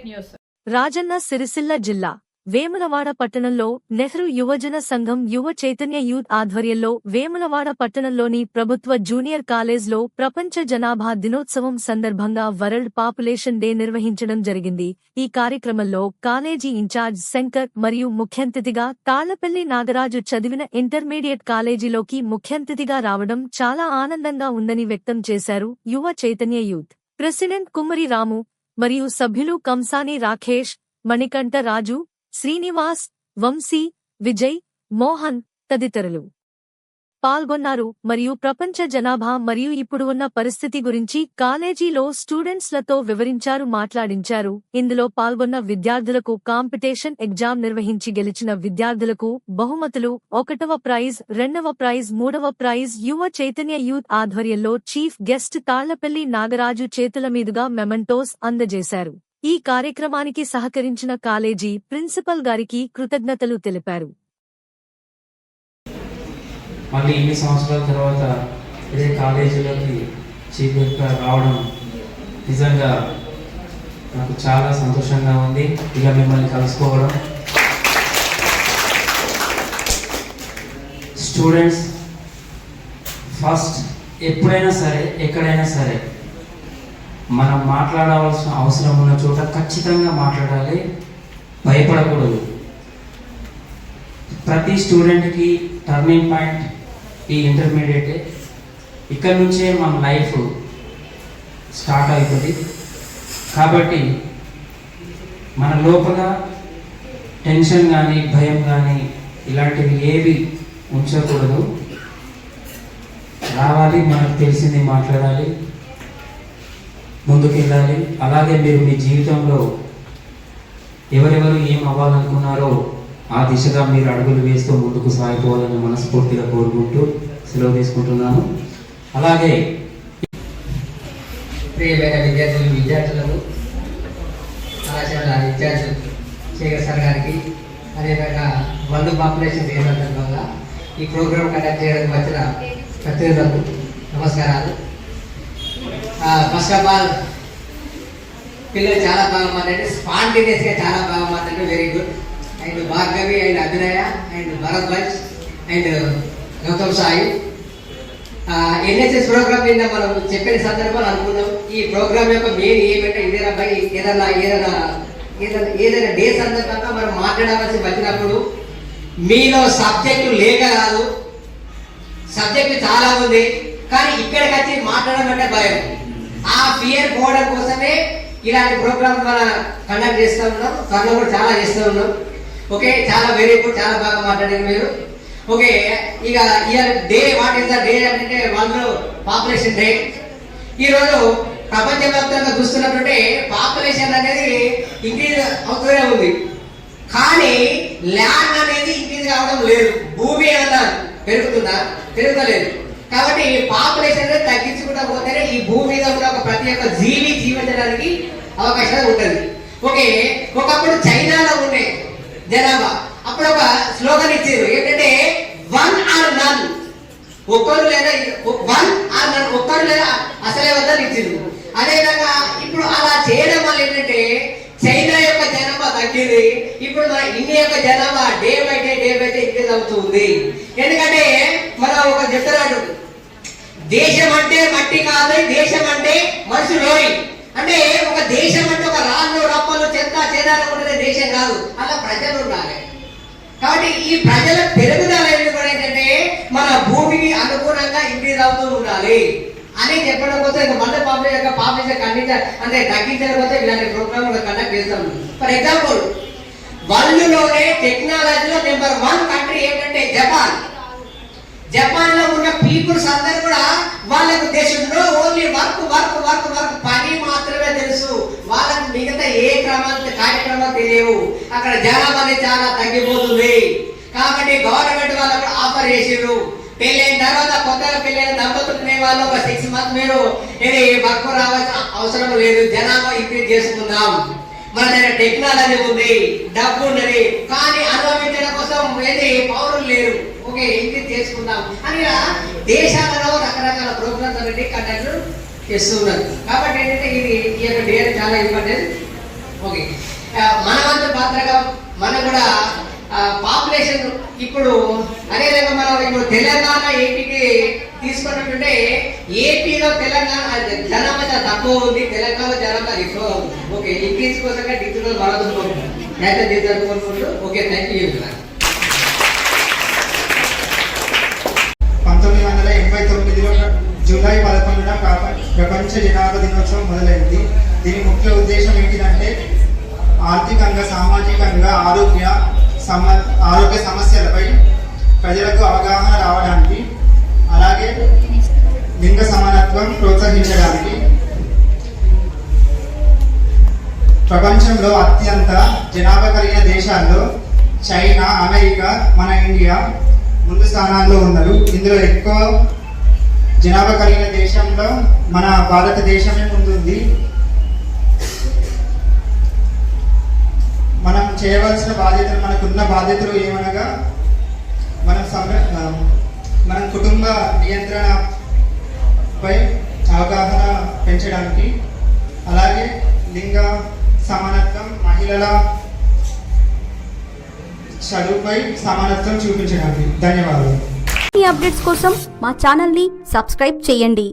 State news. Rajanna Sircilla జిల్లా వేములవాడ పట్టణంలో నెహ్రూ యువజన సంఘం యువ చైతన్య యూత్ ఆధ్వర్యంలో వేములవాడ పట్టణంలోని ప్రభుత్వ జూనియర్ కాలేజ్లో ప్రపంచ జనాభా దినోత్సవం సందర్భంగా వరల్డ్ పాపులేషన్ డే నిర్వహించడం జరిగింది. ఈ కార్యక్రమంలో కాలేజీ ఇన్ఛార్జ్ శంకర్ మరియు ముఖ్యంతిథిగా తాళ్ళపల్లి నాగరాజు చదివిన ఇంటర్మీడియట్ కాలేజీలోకి ముఖ్యంతిథిగా రావడం చాలా ఆనందంగా ఉందని వ్యక్తం చేశారు యువ చైతన్య యూత్. ప్రెసిడెంట్ కుమ్మరి రాము మరియు సభ్యులు కంసాని రాఖేష్ మణికంఠ రాజు శ్రీనివాస్ వంశీ విజయ్ మోహన్ తదితరులు. పాల్గొన్నారు. మరియు ప్రపంచ జనాభా మరియు ఇప్పుడు ఉన్న పరిస్థితి గురించి కాలేజీలో స్టూడెంట్స్లతో వివరించారు మాట్లాడించారు. ఇందులో పాల్గొన్న విద్యార్థులకు కాంపిటీషన్ ఎగ్జామ్ నిర్వహించి గెలిచిన విద్యార్థులకు బహుమతులు ఒకటవ ప్రైజ్ రెండవ ప్రైజ్ మూడవ ప్రైజ్ యువ చైతన్య యూత్ ఆధ్వర్యంలో చీఫ్ గెస్ట్ తాళ్ళపల్లి నాగరాజు చేతుల మీదుగా మెమంటోస్ అందజేశారు. ఈ కార్యక్రమానికి సహకరించిన కాలేజీ ప్రిన్సిపల్ గారికి కృతజ్ఞతలు తెలిపారు. మళ్ళీ ఇన్ని సంవత్సరాల తర్వాత ఇదే కాలేజీలోకి చీఫ్ గెస్ట్గా రావడం నిజంగా నాకు చాలా సంతోషంగా ఉంది. ఇక మిమ్మల్ని కలుసుకోవడం. స్టూడెంట్స్ ఫస్ట్ ఎప్పుడైనా సరే ఎక్కడైనా సరే మనం మాట్లాడవలసిన అవసరం ఉన్న చోట ఖచ్చితంగా మాట్లాడాలి. భయపడకూడదు. ప్రతి స్టూడెంట్కి టర్నింగ్ పాయింట్ ఈ ఇంటర్మీడియట్ ఇక్కడ నుంచే మన లైఫ్ స్టార్ట్ అవుతుంది. కాబట్టి మన లోపల టెన్షన్ కానీ భయం కానీ ఇలాంటివి ఏవి ఉంచకూడదు. రావాలి మనకు తెలిసింది మాట్లాడాలి. ముందుకెళ్ళాలి. అలాగే మీరు మీ జీవితంలో ఎవరెవరు ఏం అవ్వాలనుకున్నారో ఆ దిశగా మీరు అడుగులు వేస్తూ ముందుకు సాగిపోవాలని మనస్ఫూర్తిగా కోరుకుంటూ సెలవు తీసుకుంటున్నాను. అలాగే ప్రియమైన విద్యార్థులు విద్యార్థులకు కళాశాల ఇన్ఛార్జ్ శేఖర్ సార్ గారికి అదేవిధంగా వరల్డ్ పాపులేషన్ డే సందర్భంగా ఈ ప్రోగ్రామ్ కండక్ట్ చేయడానికి వచ్చిన ప్రతినిధులకు నమస్కారాలు. ఫస్ట్ ఆఫ్ ఆల్ పిల్లలు చాలా బాగా మాట్లాడి స్పాంటేనియస్గా చాలా బాగా మాట్లాడి very good and Bhargavi and Abhinaya and Bharadwaj and Gautam Sai. NSS programme నిన్న మనం చెప్పిన సందర్భాలు అనుకున్నాం ఈ ప్రోగ్రామ్ యొక్క మెయిన్ ఏమంటే ఇదేనా పై ఏదన్నా ఏదైనా ఏదైనా ఏదైనా డే సందర్భంగా మనం మాట్లాడవలసి వచ్చినప్పుడు మీలో సబ్జెక్టు లేక రాదు సబ్జెక్టు చాలా ఉంది. కానీ ఇక్కడికి వచ్చి మాట్లాడడం అంటే భయం. ఆ ఫియర్ పోవడం కోసమే ఇలాంటి ప్రోగ్రామ్ మన కండక్ట్ చేస్తూ ఉన్నాం. త్వరలో కూడా చాలా చేస్తూ ఉన్నాం. ఓకే చాలా వెరీ గుడ్ చాలా బాగా మాట్లాడారు మీరు. ఓకే ఇక year day what is the day అంటే వాళ్ళు పాపులేషన్ డే ఈరోజు ప్రపంచవ్యాప్తంగా చూస్తున్నట్టుంటే పాపులేషన్ అనేది ఇంక్రీజ్ అవుతూనే ఉంది. కానీ ల్యాండ్ అనేది ఇంక్రీజ్ కావడం లేదు. భూమి ఏమన్నా పెరుగుతుందా? పెరుగుతలేదు. కాబట్టి పాపులేషన్ అనేది తగ్గించుకుంటా పోతేనే ఈ భూమి మీద ఉన్న ఒక ప్రతి ఒక్క జీవి జీవించడానికి అవకాశం ఉంటుంది. ఓకే ఒకప్పుడు చైనాలో ఉండే జనాభా. అప్పుడు ఒక స్లోగన్ ఇచ్చారు. ఏంటంటే వన్ ఆర్ నన్. ఒక్కరు లేదా వన్ ఆర్ నన్ ఒక్కరు లేదా అసలే వద్దని ఇచ్చింది అదేవిధంగా ఇప్పుడు అలా చేయడం వల్ల ఏంటంటే చైనా యొక్క జనాభా తగ్గింది. ఇప్పుడు మన ఇండియా యొక్క జనాభా day by day day by day increase అవుతుంది. ఎందుకంటే మన ఒక చెప్తున్నాడు దేశం అంటే మట్టి కాదు దేశం అంటే మనుషులోయ్ అంటే ఒక దేశం అంటే ఒక రాళ్ళు రప్పలు చెత్త చేదాలు ఉంటుంది దేశం కాదు అలా ప్రజలు ఉండాలి. కాబట్టి ఈ ప్రజల పెరుగుదల ఏంటంటే మన భూమికి అనుగుణంగా ఇంక్రీజ్ అవుతూ ఉండాలి. అని చెప్పడం కోసం ఇంకా మళ్ళీ పాపులేషన్ యొక్క పాపులేషన్ ఖండించ అంటే తగ్గించడం కోసం ఇలాంటి ప్రోగ్రామ్ కండక్ట్ చేస్తాం. ఫర్ ఎగ్జాంపుల్ వరల్డ్లోనే టెక్నాలజీలో నెంబర్ వన్ కంట్రీ ఏంటంటే జపాన్. జపాన్లో ఉన్న పీపుల్స్ అందరు కూడా వాళ్ళకు దేశంలో only work work work work ఏ క్రమాలు కార్యక్రమాలు తెలియవు. అక్కడ జనాభా అనేది చాలా తగ్గిపోతుంది. కాబట్టి గవర్నమెంట్ వాళ్ళు కూడా ఆఫర్ చేసిర్రు పెళ్ళైన తర్వాత కొత్తగా పెళ్ళైన దంపతులు వాళ్ళు ఒక సిక్స్ మంత్ మీరు ఇది వర్క్ రావాల్సిన అవసరం లేదు. జనాభా ఇంక్రీజ్ చేసుకుందాం. మన దగ్గర టెక్నాలజీ ఉంది. డబ్బు ఉన్నది. కానీ అనుభవించడం కోసం ఏది పౌరులు లేరు. ఓకే ఇంక్రీజ్ చేసుకుందాం. అని దేశాలలో రకరకాల ప్రోగ్రామ్స్ అనేది కండక్ట్ చేస్తున్నారు. కాబట్టి ఏంటంటే ఇది ఈ యొక్క డే చాలా ఇంపార్టెంట్ ఓకే. మన వంతు పాత్రగా మనం కూడా పాపులేషన్ ఇప్పుడు అదేవిధంగా మనం ఇప్పుడు తెలంగాణ ఏపీకి తీసుకున్నట్టుంటే ఏపీలో తెలంగాణ జనాభా తక్కువ ఉంది తెలంగాణ జనాభా ఎక్కువ ఉంది. ఓకే ఇంక్రీజ్ కోసంగా డిజిటల్ వరదు అయితే డిజిటల్ కోరుకుంటూ ఓకే థ్యాంక్ యూ పంతొమ్మిది వందల ఎనభై తొమ్మిదిలో జూలై పదకొండున ప్రపంచ జనాభా దినోత్సవం మొదలైంది. దీని ముఖ్య ఉద్దేశం ఏంటిదంటే ఆర్థికంగా సామాజికంగా ఆరోగ్య సమ ఆరోగ్య సమస్యలపై ప్రజలకు అవగాహన రావడానికి అలాగే లింగ సమానత్వం ప్రోత్సహించడానికి ప్రపంచంలో అత్యంత జనాభా కలిగిన దేశాల్లో చైనా అమెరికా మన ఇండియా ముందు స్థానాల్లో ఉన్నారు. ఇందులో ఎక్కువ జనాభా కలిగిన దేశంలో మన భారతదేశమే ముందుంది. మనం చేయవలసిన బాధ్యతలు మనకున్న బాధ్యతలు ఏమనగా మనం సంర మనం మన కుటుంబ నియంత్రణపై అవగాహన పెంచడానికి అలాగే లింగ సమానత్వం మహిళల చదువుపై సమానత్వం చూపించడానికి. ధన్యవాదాలు. ఈ అప్డేట్స్ కోసం మా ఛానల్ని సబ్స్క్రైబ్ చేయండి.